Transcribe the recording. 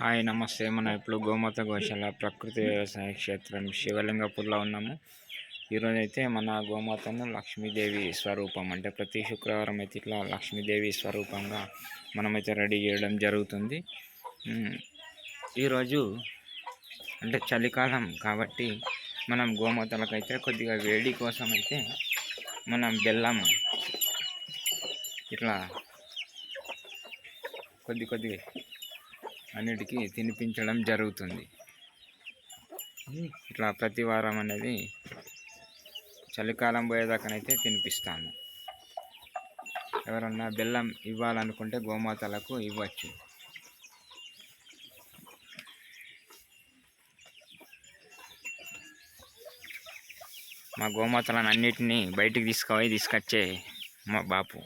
Hi నమస్తే. మనం ఇప్పుడు గోమాత గోశాల ప్రకృతి వ్యవసాయ క్షేత్రం శివలింగపూర్లో ఉన్నాము. ఈరోజైతే అయితే మన గోమాతను లక్ష్మీదేవి స్వరూపం అంటే ప్రతి శుక్రవారం అయితే ఇట్లా లక్ష్మీదేవి స్వరూపంగా మనమైతే రెడీ చేయడం జరుగుతుంది. ఈరోజు అంటే చలికాలం కాబట్టి మనం గోమాతలకైతే కొద్దిగా వేడి కోసం అయితే మనం బెల్లం ఇట్లా కొద్ది కొద్దిగా అన్నిటికీ తినిపించడం జరుగుతుంది. ఇట్లా ప్రతి వారం అనేది చలికాలం పోయేదాకానైతే తినిపిస్తాను ఎవరన్నా బెల్లం ఇవ్వాలనుకుంటే గోమాతలకు ఇవ్వచ్చు. మా గోమాతలను అన్నిటినీ బయటికి తీసుకుపోయి తీసుకొచ్చే మా బాపు.